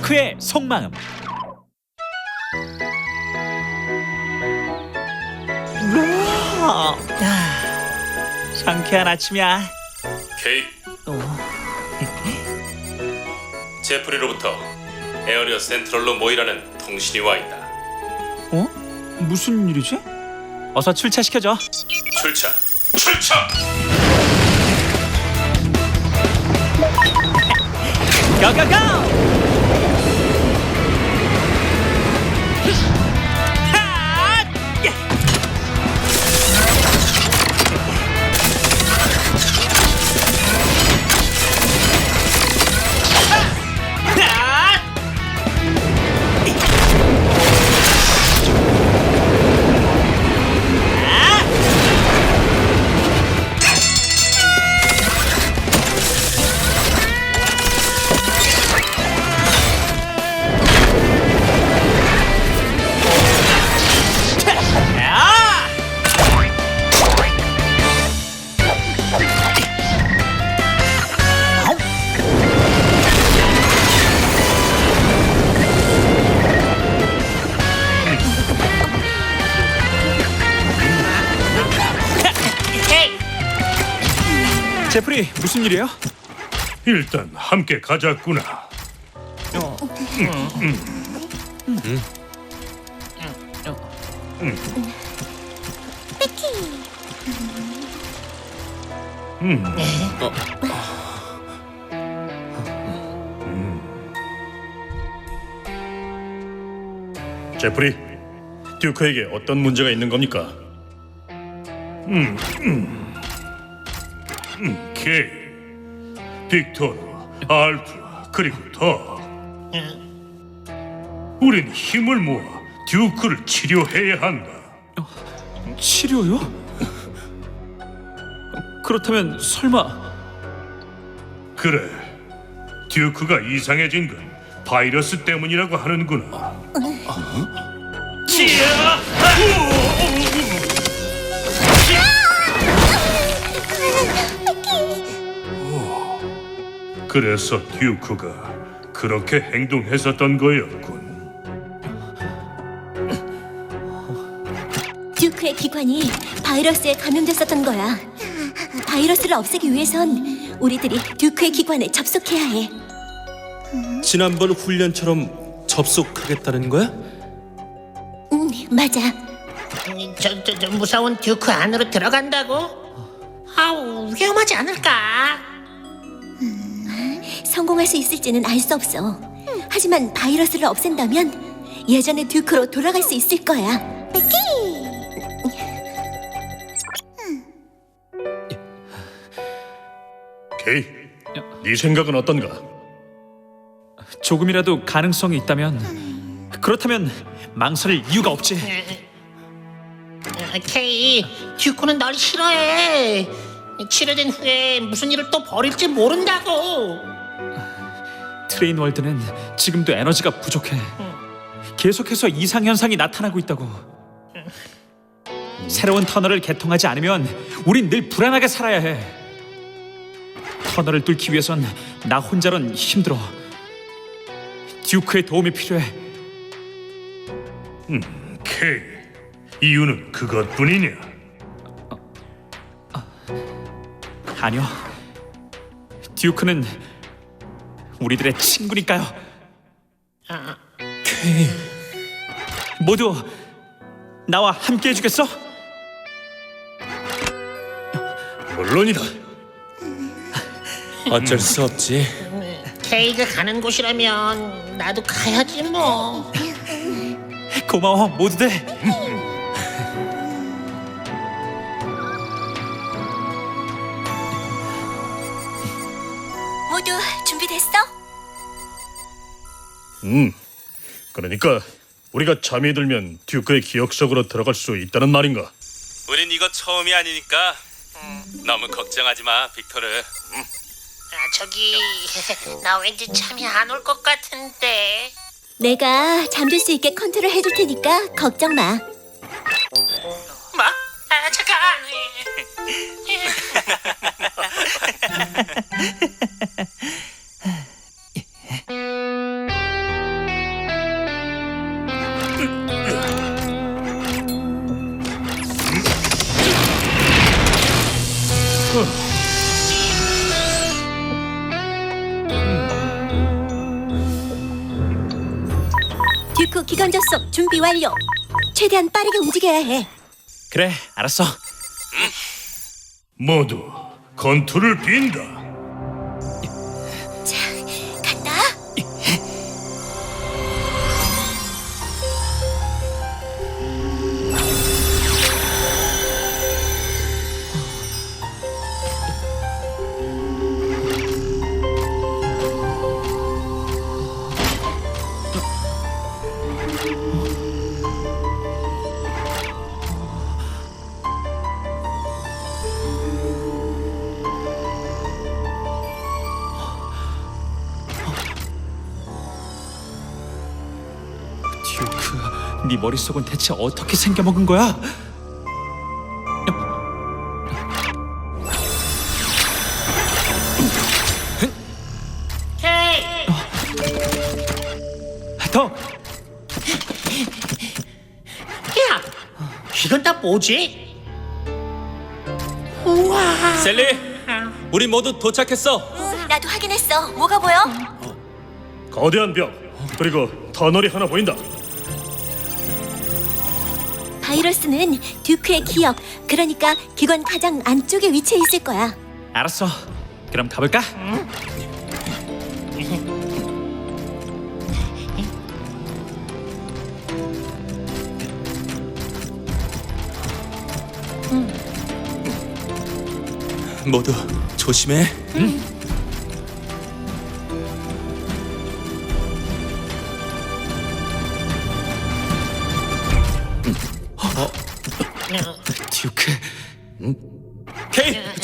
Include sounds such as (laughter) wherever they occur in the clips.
듀크의 속마음 우와, 아, 상쾌한 아침이야 케이 어, (laughs) 제프리로부터 에어리어 센트럴로 모이라는 통신이 와 있다. 어? 무슨 일이지? 어서 출차시켜줘 출차, 출차! 고고고! 제프리 무슨 일이에요? 일단 함께 가자꾸나. 제프리, 듀크에게 어떤 문제가 있는 겁니까? 음, 음, 음, 케이, 빅토르, 알프, 그리고 더. 우린 힘을 모아 듀크를 치료해야 한다. 치료요? 그렇다면 설마 그래, 듀크가 이상해진 건 바이러스 때문이라고 하는구나. 그래서 듀크가 그렇게 행동했었던 거였군. 듀크의 기관이 바이러스에 감염됐었던 거야. 바이러스를 없애기 위해선 우리들이 듀크의 기관에 접속해야 해. 지난번 훈련처럼 접속하겠다는 거야? 응, 맞아. 저, 저, 저 무서운 듀크 안으로 들어간다고? 아우 위험하지 않을까? 성공할 수 있을지는 알 수 없어. 하지만 바이러스를 없앤다면 예전의 듀크로 돌아갈 수 있을 거야. 케이, 네 생각은 어떤가? 조금이라도 가능성이 있다면 그렇다면 망설일 이유가 없지 아, 케이 듀크는 널 싫어해. 치료된 후에 무슨 일을 또 벌일지 모른다고. 트레인 월드는 지금도 에너지가 부족해. 계속해서 이상 현상이 나타나고 있다고. 새로운 터널을 개통하지 않으면 우린 늘 불안하게 살아야 해. 터널을 뚫기 위해선 나 혼자론 힘들어. 듀크의 도움이 필요해. 케이, 이유는 그것뿐이냐? 아니요. 듀크는 우리들의 친구니까요. 케이 모두 나와 함께 해주겠어? 물론이다. 어쩔 수 없지 케이가 가는 곳이라면 나도 가야지 뭐. 고마워 모두들. 준비됐어? 음, 그러니까 우리가 잠이 들면 듀크의 기억 속으로 들어갈 수 있다는 말인가? 우린 이거 처음이 아니니까 너무 걱정하지 마, 빅토르. 아, 저기 (laughs) 나 왠지 잠이 안 올 것 같은데. 내가 잠들 수 있게 컨트롤 해줄 테니까 걱정 마. 뭐? 아 잠깐. (laughs) (laughs) 음. 듀크 기관 접속 준비 완료. 최대한 빠르게 움직여야 해. 그래, 알았어. 모두 건투를 빈다. 네 머릿속은 대체 어떻게 생겨먹은 거야? 헤이! 더, 야! 이건 다 뭐지? 우와! 셀리, 우리 모두 도착했어. 응, 나도 확인했어. 뭐가 보여? 거대한 벽 그리고 터널이 하나 보인다. 바이러스는 듀크의 기억, 그러니까 기관 가장 안쪽에 위치해 있을 거야. 알았어. 그럼 가볼까? 모두 조심해. 듀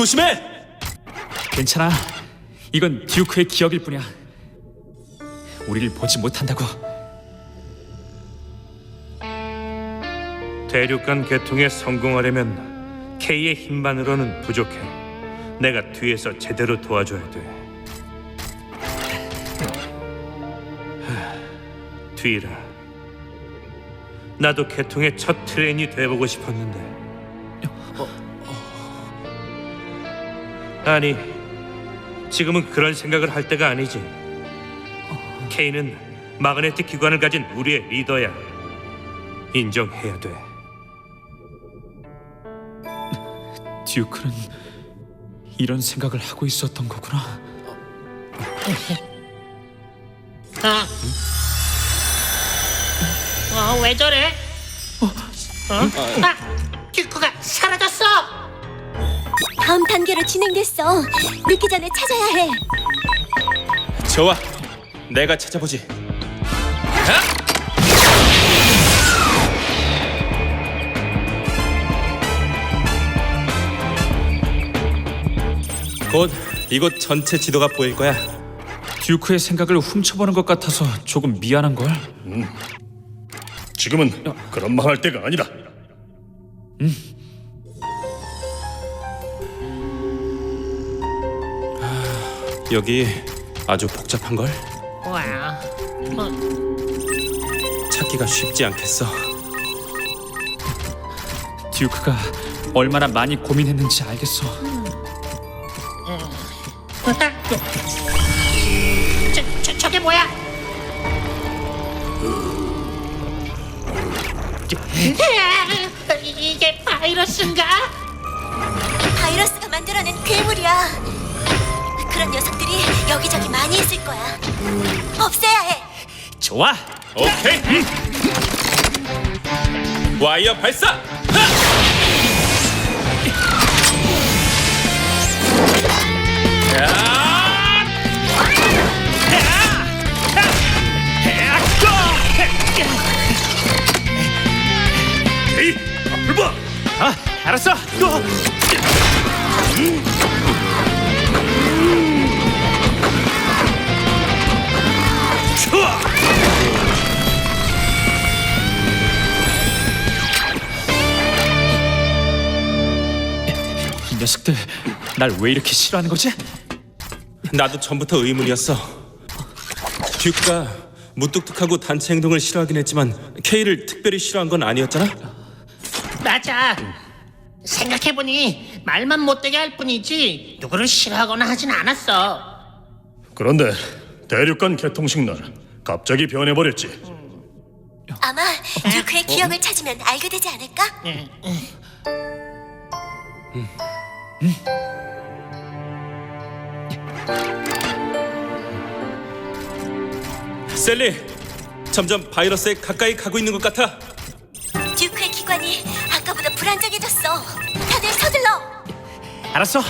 조심해. 괜찮아. 이건 듀크의 기억일 뿐이야. 우리를 보지 못한다고. 대륙간 개통에 성공하려면 K의 힘만으로는 부족해. 내가 뒤에서 제대로 도와줘야 돼. 하, 뒤라. 나도 개통의 첫 트레인이 돼보고 싶었는데. 아니, 지금은 그런 생각을 할 때가 아니지. K는 마그네틱 기관을 가진 우리의 리더야. 인정해야 돼. 듀크는 이런 생각을 하고 있었던 거구나. 아. 어, 왜 저래? 어? 아, 듀크가 사라졌어! 다음 단계로 진행됐어. 늦기 전에 찾아야 해. 좋아, 내가 찾아보지. 곧 이곳 전체 지도가 보일 거야. 듀크의 생각을 훔쳐보는 것 같아서 조금 미안한 걸. 지금은 그런 말 할 때가 아니다. 여기 아주 복잡한 걸 와, 어, 찾기가 쉽지 않겠어. 듀크가 얼마나 많이 고민했는지 알겠어. 저, 저, 저게 뭐야? 아, 이게 바이러스인가? 바이러스가 만들어낸 괴물이야. 그런 녀석들이 여기저기 많이 있을 거야. 없애야 해. 좋아. 오케이. 와이어 발사. 봐. 아, 알았어. 또. 이 날 왜 이렇게 싫어하는 거지? 나도 전부터 의문이었어. 듀크가 무뚝뚝하고 단체 행동을 싫어하긴 했지만 K를 특별히 싫어한 건 아니었잖아. 맞아. 생각해보니 말만 못되게 할 뿐이지 누구를 싫어하거나 하진 않았어. 그런데 대륙간 개통식 날 갑자기 변해버렸지. 아마 듀크의 기억을 찾으면 알게 되지 않을까? 셀리, 점점 바이러스에 가까이 가고 있는 것 같아. 듀크의 기관이 아까보다 불안정해졌어. 다들 서둘러. 알았어.